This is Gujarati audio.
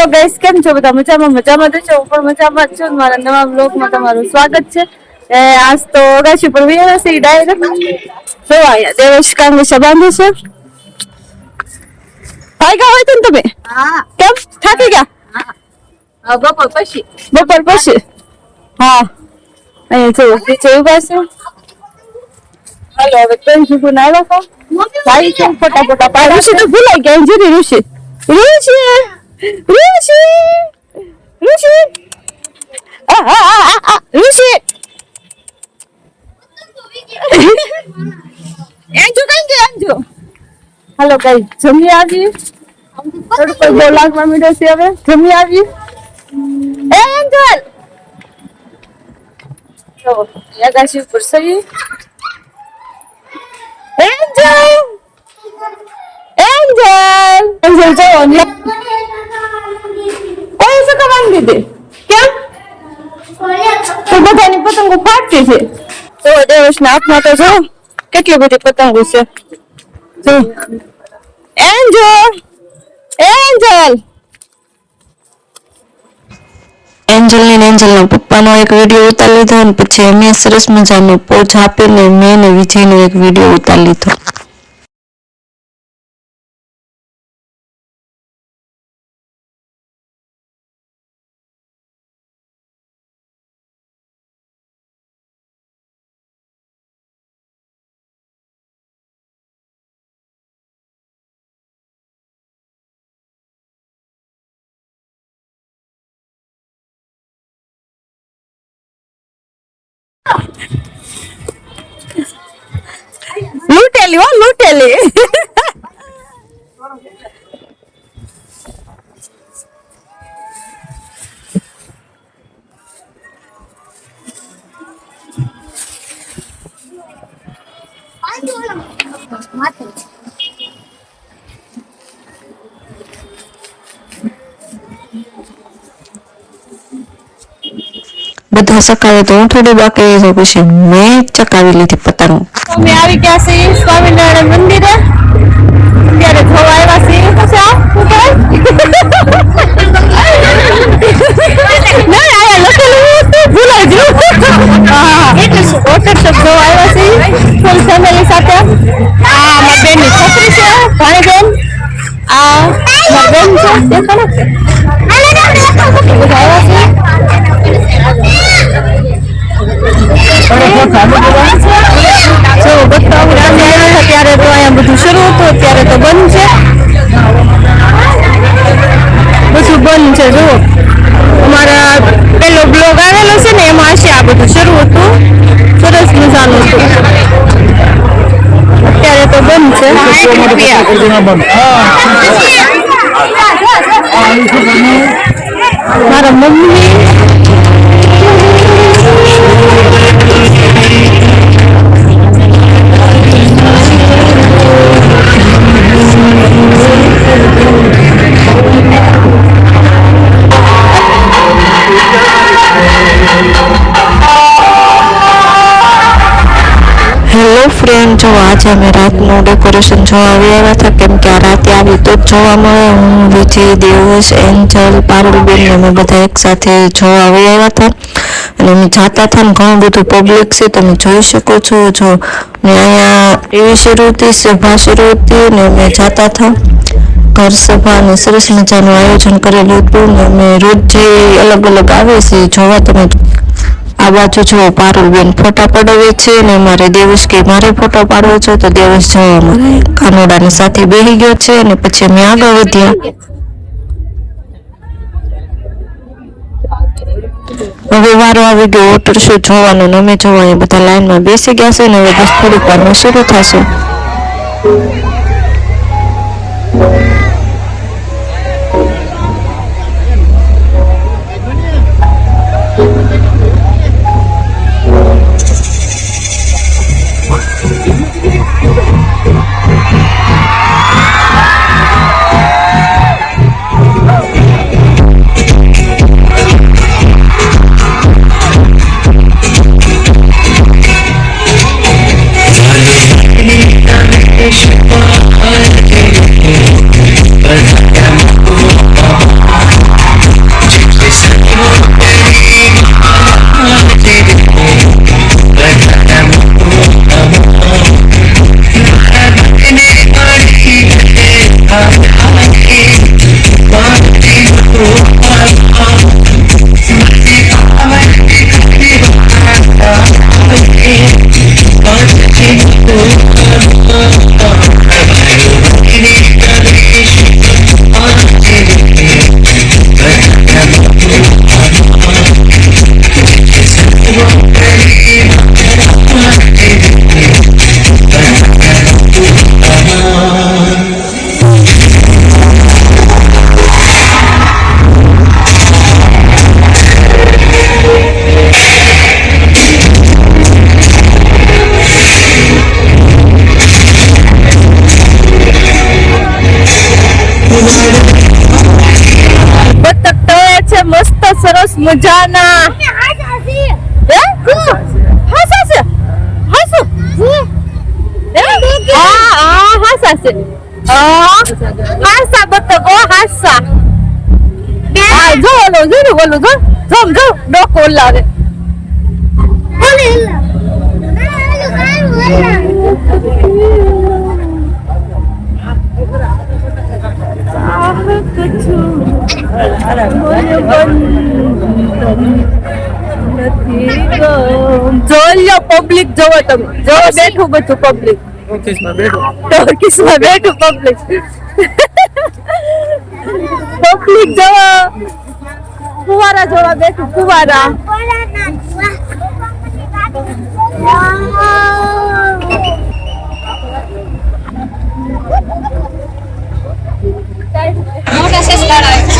તો ગઈસ કેમ છો બધા? મજામાં મજામાં તો છો? હું પણ મજામાં જ છું. મારા નવા બ્લોગમાં તમારું સ્વાગત છે. એ આજ તો અગાશી પર વિયા છે ડાયરેક્ટ જો આયા દેવેશ કાંગે સબાંધે છે ભાગ્યા હોય તો તમે? હા. કેમ? થાકી ગયા? હા. બપોર પછી. બપોર પછી? હા. અહીંયા જો નીચે ઊભા છે. હાલો હવે ત્રણ સુધી આવ્યા કો ભાઈ છે ફોટા ફોટા પાડ ઋષિ તો ભૂલાઈ ગયા જીરી ઋષિ? ઋષિ ઋષિ ઋષિ આ, ઋષિ કઈ ગયા એન્જુ હાલો કઈ જમી આવી? થોડું કોઈ બહુ માંડ્યો છે હવે? જમી આવી? એ એન્જલ યાદાશી ઉપર સહી. એન્જલ એન્જલ એન્જલ જો ને કોઈ શું કમાઈ દીધી કેમ તો બધાની પતંગો ફાટતી છે. તો દેવસના હાથમાં તો જો કેટલી બધી પતંગો છે. જો. Angel Angel. એન્જલ ને એન્જલના પપ્પાનો એક વીડિયો ઉતારી લીધો અને પછી અમે સરસ મજાનો પોચ આપીને મેં વિજય વિજયનો એક વીડિયો ઉતારી લીધો. બધા સકાવે તો હું થોડી બાકી પછી મેં ચકાવી લીધી પતંગ. અમે આવી ગયા છીએ સ્વામિનારાયણ મંદિરે. છોકરી બેન આ બેન છે દેખાડો બધા છે ત્યારે તો અહીંયા બધું શરૂ હતું. અત્યારે તો બંધ છે. બધું બંધ છે જુઓ. અમારા પેલો બ્લોગ આવેલો છે ને એમાં હશે આ બધું શરૂ હતું. સરસ મજાનું હતું. અત્યારે તો બંધ છે. મારા મમ્મી ફ્રેન્ડ જો આજે અમે રાતનું ડેકોરેશન જોવા આવ્યા હતા, કેમ કે આ રાતે આવી તો જોવા મળે. હું, વિજય દેવસ એન્જલ, પારુલબેન અમે બધા એક સાથે જોવા આવ્યા હતા. અને અમે જાતા હતા ને ઘણું બધું પબ્લિક છે, તમે જોઈ શકો છો. જો ને અહીંયા એવી શરૂ હતી સભા શરૂ હતી ને અમે જાતા હતા. ઘર સભા અને સરસ મજાનું આયોજન કરેલું હતું ને અમે રોજ જે અલગ અલગ આવે છે, જોવા તમે આ બાજુ જો પારુલબેન ફોટા પડાવે છે અને મારે દેવસ કે મારે ફોટો પાડવો છે, તો દેવસ જો અમારે કાનોડાની સાથે બેસી ગયો છે અને પછી અમે આગળ વધ્યા. હવે વારો આવી ગયો વોટર શો જોવાનો અમે જોવા બધા લાઈનમાં બેસી ગયા છે અને હવે બસ થોડીક વારમાં શરૂ થશે. મજાના. હે? હાસા છે? હાસુ? હે? હા? હા હાસા છે. હા હાસા બતકો હાસા. હા જો ઓલો જો ને ઓલું જો. જો જો ડોકો લાવે જોયો પબ્લિક જોવો તમે. જોવો બેઠું બધું પબ્લિક ઓફિસમાં બેઠો. ટર્કીસમાં બેઠું પબ્લિક પબ્લિક જોવો. ફુવારા જોવા બેઠું મોટા લાડાવે